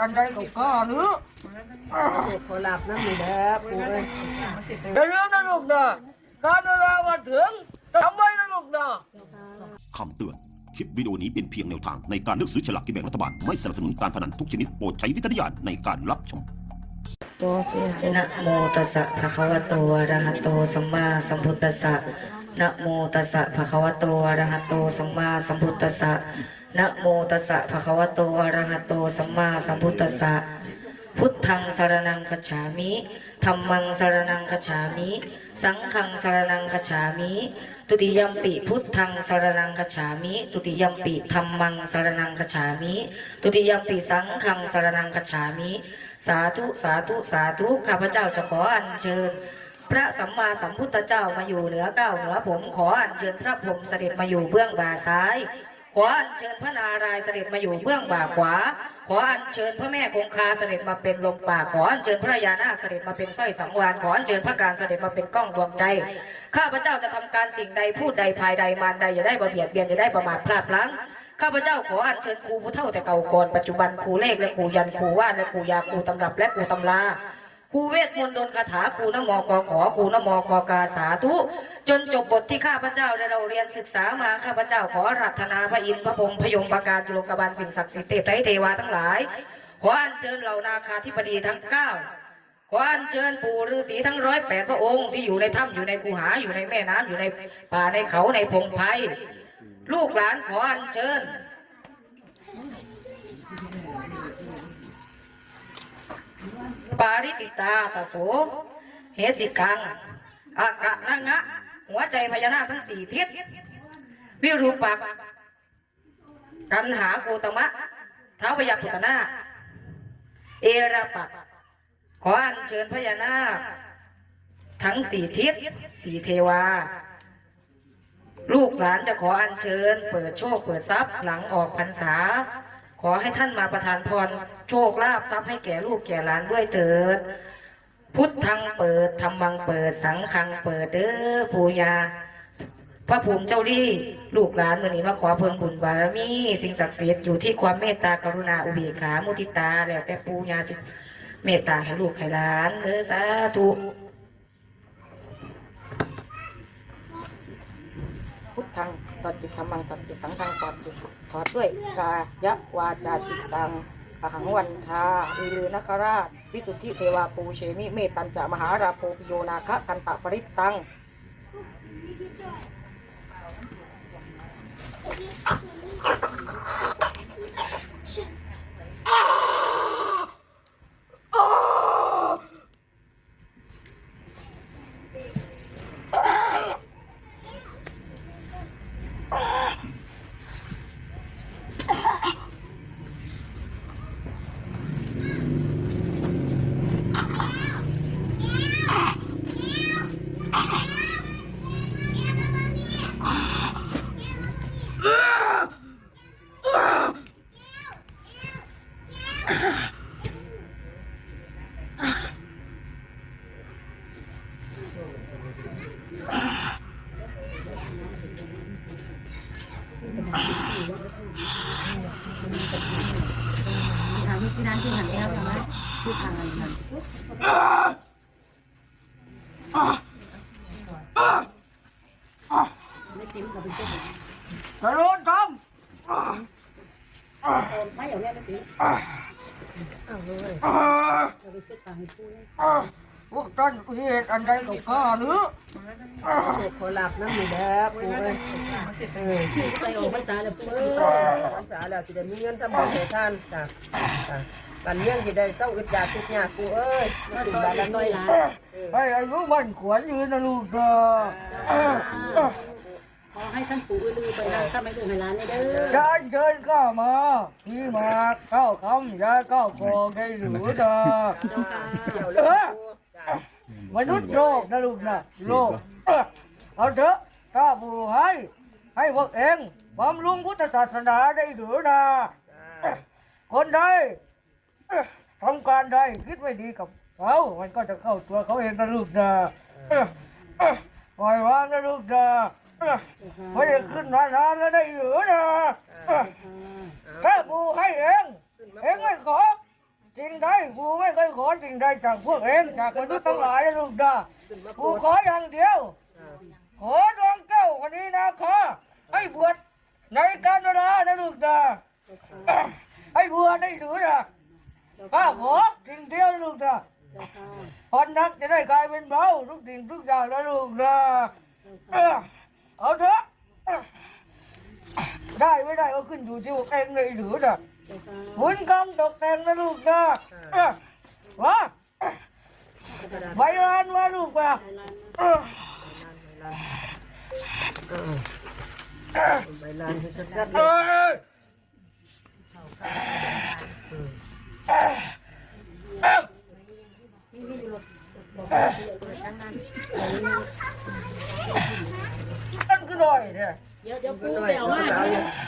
อันใดก็ข้าหรือขอหลับน้ำหนึ่งเด้อปูเอ้ยอย่าลืมนะลูกนะการเวลามาถึงจำไว้นะลูกนะคำเตือน คลิปวิดีโอนี้เป็นเพียงแนวทางในการเลือกซื้อฉลากกินแบ่งรัฐบาล ไม่สนับสนุนการพนันทุกชนิดโปรดใช้วิจารณญาณในการรับชมนะโมตัสสะภะคะวะโตอะระหะโตสัมมาสัมพุทธัสสะ นะโมตัสสะภะคะวะโตอะระหะโตสัมมาสัมพุทธัสสะนะโมตัสสะภะคะวะโตอะระหะโตสัมมาสัมพุทธัสสะพุทธังสารณังคัจฉามิธัมมังสารณังคัจฉามิ สังฆังสารณังคัจฉามิ ตุติยมปิพุทธังสารณังคัจฉามิ ตุติยมปิธัมมังสารณังคัจฉามิ ตุติยมปิสังฆังสารณังคัจฉามิ สาธุสาธุสาธุข้าพเจ้าจะขออัญเชิญ พระสัมมาสัมพุทธเจ้ามาอยู่เหนือเก้าเหนือผมขออัญเชิญพระพรหมเสด็จมาอยู่เบื้องบ่าซ้ายขออัญเชิญพระนารายณ์เสด็จมาอยู่เบื้องบ่าขวา ขออัญเชิญพระแม่คงคาเสด็จมาเป็นลมปากขออัญเชิญพระยานาคเสด็จมาเป็นสร้อยสังวานขออัญเชิญพระการเสด็จมาเป็นกล้องดวงใจ ข้าพเจ้าจะทำการสิ่งใดพูดใดภายใดมารใดอย่าได้ประเบียดเบียนอย่าได้ประมาทพลาดพลั้งข้าพเจ้าขออัญเชิญครูผู้เฒ่าแต่เก่าก่อนปัจจุบันครูเลขและครูยันครูว่านและครูยาครูตำรับและครูตำรา ครูเวทมนต์ดลคาถาครูนโมกอขอครูนโมกกาสาธุจนจบบทที่ข้าพเจ้าได้เราเรียนศึกษามาข้าพเจ้าขอรัตนาพระอินทร์พระพรหมพยงประการจุลกบาลสิ่งศักดิ์สิทธิ์เทพไตรเทวาทั้งหลาย ขออัญเชิญเหล่านาคาธิบดีทั้งเก้าขออัญเชิญปู่ฤาษีทั้งร้อยแปดพระองค์ที่อยู่ในถ้ำอยู่ในกูหาอยู่ในแม่น้ำอยู่ในป่าในเขาในพงไพ่ลูกหลานขออัญเชิญ ปาริติตาตาโสเหสิกัง อากะนังะ หัวใจพญานาคทั้งสี่ทิศ วิรูปัก กันหาโกตมะเท้าพยาปุตนา เอราปัก ขออัญเชิญพญานาค ทั้งสี่ทิศสี่เทวา ลูกหลานจะขออัญเชิญ เปิดโชคเปิดทรัพย์หลังออกพรรษา ขอให้ท่านมาประทานพรโชคลาภทรัพย์ให้แก่ลูกแก่หลานด้วยเถิด พุทธังเปิดธรรมังเปิดสังฆังเปิดเด้อปูญาพระภูมิเจ้าลี่ลูกหลานมื่อนี้มาขอเพิงบุญบารมี สิ่งศักดิ์สิทธิ์อยู่ที่ความเมตตากรุณาอุเบกขามุทิตาแล้วแต่ปูญาสิเมตตาให้ลูกให้หลานเออสาธุ พุทธัง ตัดจิตธรรมังตัดจิตสังฆังตัดจิตถอดด้วยกายะวาจาจิตตังอหังวันทาวีลือนคราช วิสุทธิเทวาปูเชมิเมตันจะมหาราโพปิโยนาคะกันตะปริตตัง ทางที่นั่นที่หันแล้วนะที่ทางอะไรนะสรุปทไม่เอาแม่เอาเลยเราไปซื้อตังค์ให้ปูเลย พวกท่านเหตุอันใดก็ข้าหรือขอหลับน้ำหนึ่งเด้อปูเอ้ยเออไปออกพรรษาแล้วปูเอ้ยภาษาแล้วสิได้มีเงินทำบุญให้ท่านจ้ะจ้ะกันเลี้ยงสิได้เต้าอึดอยากทุกอย่างกูเอ้ยมาซอยซอยหลานให้อายุมันขวัญยืนนะลูกเด้อขอให้ท่านปู่ลือไปทางทรัพย์ให้ลูกให้หลานเด้อด้านเชิญก็มาที่มาเข้าคำยาเข้าคอได้หรือเด้อเจ้าค่ะเออ มนุษย์โลกนะลูกนะโลกเออเอาเถอะถ้าบูให้ ให้พวกเองบำรุงพุทธศาสนาได้หรือนะคนใดเอ่อทำการใดคิดไม่ดีกับเขามันก็จะเข้าตัวเขาเองนะลูกนะเออเออปล่อยวางนะลูกนะเออไม่ได้ขึ้นมานานแล้วได้หรือนะเออถ้าบูให้เองขึ้นเองไม่ขอสิ่ง ใดกูไม่เคยขอสิ่งใดจากพวกเองจากมนุษย์ทั้งหลายนะลูกนะกูขออย่างเดียว ขอดวงเจ้าคนนี้นะขอให้บวชในการเวลานะลูกนะให้บวชได้หรือนะข้าขอสิ่งเดียวลูกนะคนนักจะได้กลายเป็นเบาทุกสิ่งทุกอย่างนะลูกนะเอาเถอะได้ไม่ได้ก็ขึ้นอยู่ที่พวกเองเลยหรือนะ บุญกรรมตกแต่งนะลูกนะเออมาใบลานมาลูกมาเออใบลานให้ชัดๆเลเอ้ยยอันก็หน่อยเนี่ยเดี๋ยวเดี๋ยวปูไปเอามาเออกูหัวแก้วตา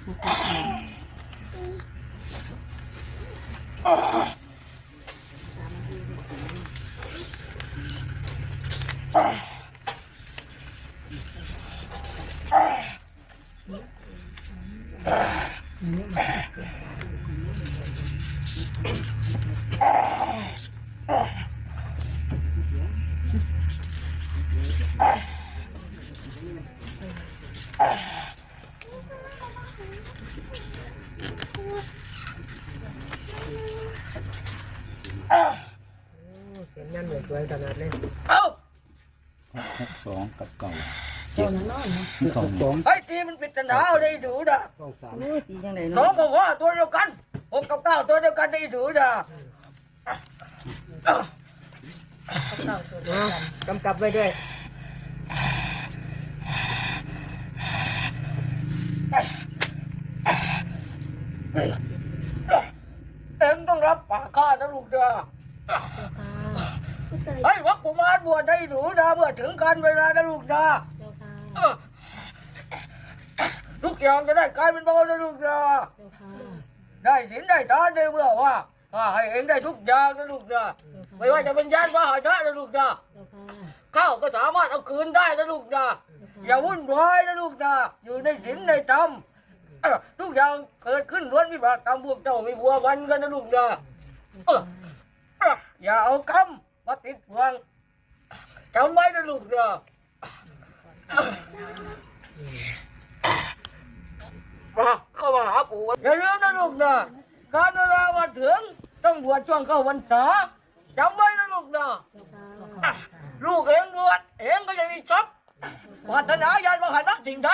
สี ยงยันเหมือนสวยขนาดนี้เอ้าหกสองกับเก่าเจ้านั่นน้อยนะเก่าสองไอ้ทีมันปิดตาเอาได้ดูนะตีจังไดสองกับว่าตัวเดียวกันหกกับเก้าตัวเดียวกันได้ดูนะนะกำกับไว้ด้วย เอ็งต้องรับปากข้านะลูกนะไอ้วั กกุมารบวชได้ดูนะเมื่อถึงการเวลานะลูกนะเจ้าค่ะเออทุกอย่างจะได้กลายเป็นเบานะลูกนะเจ้าค่ะได้สินได้ทานได้เมื่อว่าข้าให้เองได้ทุกอย่างนะลูกนะไม่ว่าจะเป็นยานพาหนะนะลูกนะเจ้าค่ะข้าวก็สามารถเอาคืนได้นะลูกนะอย่าวุ่นวายนะลูกนะอยู่ในศีลในธรรมเออทุกอย่างเกิดขึ้นล้วนวิบากกรรมพวกเจ้าไม่บัววันกันนะลูกนะเออเอออย่าเอากรรมมาติดเมือง จำไว้นะลูกนะมาเข้ามาหาปู่อย่าลืมนะลูกนะการเวลามาถึงต้องบวชช่วงเข้าวันษาจำไว้นะลูกนะลูกเองบวชเองก็จะมีทรัพย์ปรารถนาญาณมหานักสิ่งใด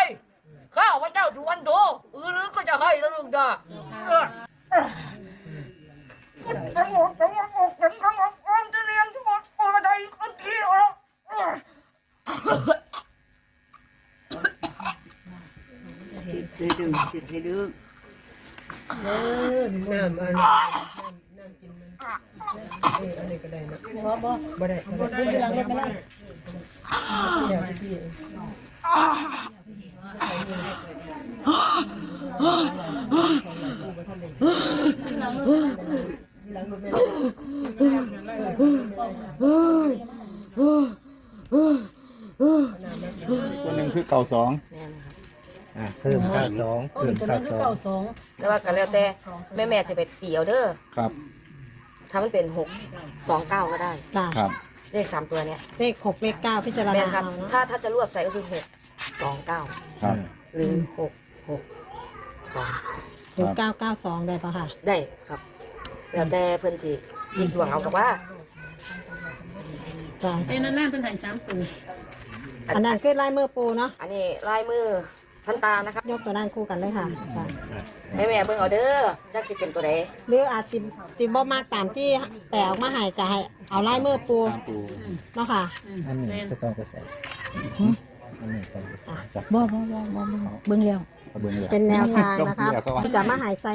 ข้าพระเจ้าสุวรรณโธอือหรือก็จะให้นะลูกนะทั้งหมดทั้งหมดอกทั้งทั้งหมดออมจะเลี้ยงทั้งหมดโอ้ใดก็ทีออก น้ำอันน้ำกินมันเอออันนี้ก็ได้นะบ่บ่บ่ได้บ่ได้ดูหลังรถกันนะอยากพี่ตัวหนึ่งคือเก่าสอง อะเพิ่มค่าสองโอ้ยเพิ่มตัวค่านั้นคือสองเก้าสองแต่ว่าก็แล้วแต่แม่แม่สิไปเตียวเด้อครับถ้ามันเป็นหกสองเก้าก็ได้ค่ะครับเลขสามตัวเนี้ยเลขหกเลขเก้าพิจารแม่ณานครับเอาเนาะถ้าถ้าจะรวบใส่ก็คือหกสองเก้าครับ หรือหกหกสองหรือเก้าเก้าสองได้ปะค่ะได้ครับแล้วแต่เพิ่นสิยิงดวงเอากับว่า จ้ะไอ้นั่นน่าเป็นไห้สามตัวอันนั้นคือลายมือปูเนาะอันนี้ลายมือ ท่านตานะครับยกตัวนั้นคู่กันเลยค่ะค่ะแม่แม่เบิ่งเอาเด้อจักสิเป็นตัวใดหรืออาจสิสิบ่มากตามที่แต่ออกมาใหายจะให้เอาลายมือปูตามปูเนาะค่ะอันนี้ก็สองเปอร์เซ็นต์อันนี้สองเปอร์เซ็นต์จ้ะบ่บ่บ่บ่บ่เบิ่งแล้วคเบิ่งเลยเป็นแนวทางนะคะเดี๋ยวก็ว่าจะมาหายใส่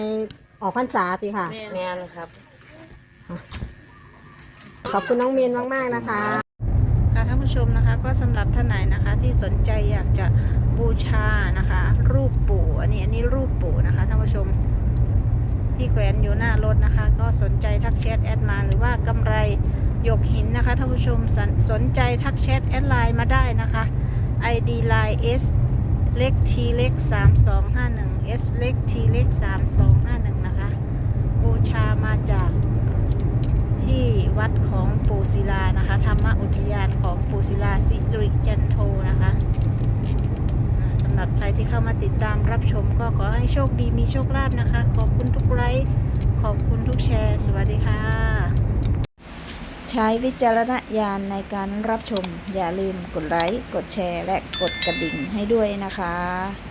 ออกพรรษาสิค่ะแม่นครับขอบคุณน้องมีนมาก ๆ นะคะ ค่ะท่านผู้ชมนะคะก็สำหรับท่านไหนนะคะที่สนใจอยากจะ บูชานะคะ รูปปู่อันนี้อันนี้รูปปู่นะคะท่านผู้ชมที่แขวนอยู่หน้ารถนะคะ ก็สนใจทักแชทแอดมาหรือว่ากำไรหยกหินนะคะท่านผู้ชมสนสนใจทักแชทแอดไลน์มาได้นะคะ ID line S เล็ก T เล็ก3251 S เล็ก T เล็ก3251 นะคะ บูชามาจากที่วัดของปู่ศิลานะคะ ธรรมอุทยานของปู่ศิลาสิริจันโทนะคะ รับใครที่เข้ามาติดตามรับชมก็ขอให้โชคดีมีโชคลาภนะคะ ขอบคุณทุกไลค์ขอบคุณทุกแชร์ สวัสดีค่ะ ใช้วิจารณญาณในการรับชม อย่าลืมกดไลค์กดแชร์ และกดกระดิ่งให้ด้วยนะคะ